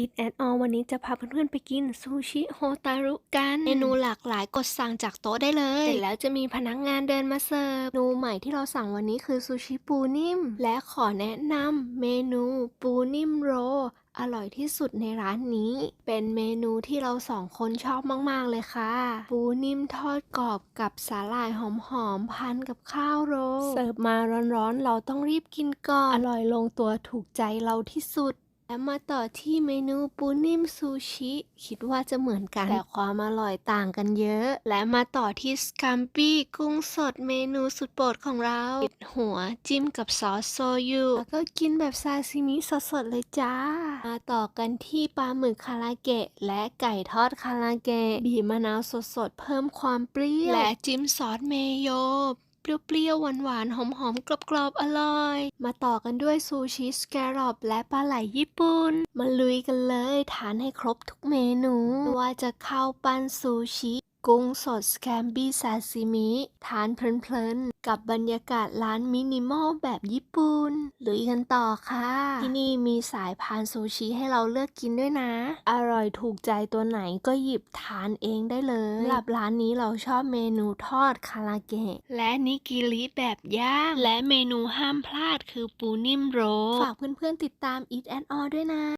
Eat and All วันนี้จะพาเพื่อนๆไปกินซูชิโฮตารุกัน เมนูหลากหลายกดสั่งจากโต๊ะได้เลย เสร็จแล้วจะมีพนักงานเดินมาเสิร์ฟ เมนูใหม่ที่เราสั่งวันนี้คือซูชิปูนิ่ม และขอแนะนำเมนูปูนิ่มโรอร่อยที่สุดในร้านนี้ เป็นเมนูที่เราสองคนชอบมากๆเลยค่ะ ปูนิ่มทอดกรอบกับสาหร่ายหอมๆพันกับข้าวโรลเสิร์ฟมาร้อนๆ เราต้องรีบกินก่อน อร่อยลงตัวถูกใจเราที่สุด และมาต่อที่เมนูปูนิ่มซูชิ คิดว่าจะเหมือนกัน แต่ความอร่อยต่างกันเยอะ และมาต่อที่สกัมปี้กุ้งสดเมนูสุดโปรดของเราปิดหัวจิ้มกับซอสโซยุแล้วก็กินแบบซาซิมิสดๆเลยจ้า มาต่อกันที่ปลาหมึกคาราเกะ และไก่ทอดคาราเกะบีบมะนาวสดๆเพิ่มความเปรี้ยวและจิ้มซอสเมโย เปรี้ยวๆ หวานๆ หอมๆ กรอบๆ อร่อย มาต่อกันด้วยซูชิสแครอปและปลาไหลญี่ปุ่น มาลุยกันเลย ทานให้ครบทุกเมนู ว่าจะข้าวปั้นซูชิ กุ้งสดสแคมบี้ซาซิมิ ทานเพลินๆ กับบรรยากาศร้านมินิมอลแบบญี่ปุ่นลุยกันต่อค่ะ ที่นี่มีสายพานซูชิให้เราเลือกกินด้วยนะ อร่อยถูกใจตัวไหนก็หยิบทานเองได้เลยหรับร้านนี้เราชอบเมนูทอดคาราเกะ และนิกิริแบบย่าง และเมนูห้ามพลาดคือปูนิ่มโรฝากเพื่อนๆติดตาม Eat and All ด้วยนะ